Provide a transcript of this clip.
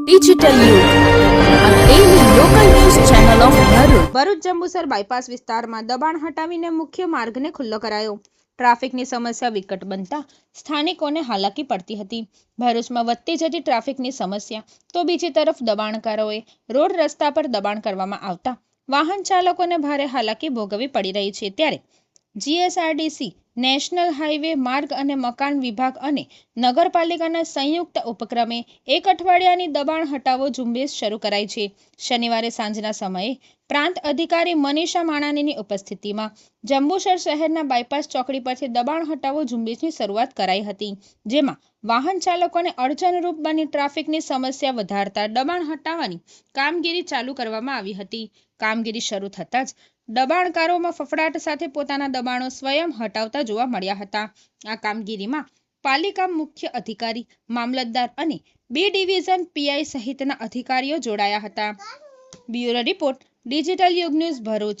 Digital Bharuch Jambusar bypass વિસ્તારમાં દબાણ હટાવીને મુખ્ય માર્ગને ખુલ્લો કરાયો. ટ્રાફિકની સમસ્યા વિકટ બનતા સ્થાનિકોને હાલાકી પડતી હતી. ભરૂચમાં વધતી જતી ટ્રાફિકની સમસ્યા તો બીજી તરફ દબાણકારોએ રોડ રસ્તા પર દબાણ કરવામાં આવતા વાહન ચાલકોને ભારે હાલાકી ભોગવવી પડી રહી છે ત્યારે જીએસઆરડીસી નેશનલ હાઈવે માર્ગ અને મકાન વિભાગ અને નગરપાલિકાના સંયુક્ત ઉપક્રમે એક અઠવાડિયાની દબાણ હટાવો ઝુંબેશ શરૂ કરાઈ છે. શનિવારે સાંજના સમયે પ્રાંત અધિકારી મનીષા માણાનીની ઉપસ્થિતિમાં જંબુસર શહેરના બાયપાસ ચોકડી પરથી દબાણ હટાવો ઝુંબેશની શરૂઆત કરાઈ હતી, જેમાં વાહન ચાલકોને અડચણરૂપ બની ટ્રાફિકની સમસ્યા વધારતા દબાણ હટાવવાની કામગીરી ચાલુ કરવામાં આવી હતી. કામગીરી શરૂ થતાં જ દબાણકારોમાં ફફડાટ સાથે પોતાના દબાણો સ્વયં હટાવતા જોવા મળ્યા હતા. આ કામગીરીમાં પાલિકા મુખ્ય અધિકારી, મામલતદાર અને બી ડિવિઝન પીઆઈ સહિતના અધિકારીઓ જોડાયા હતા. Bureau report, digital Yug news Bharuch.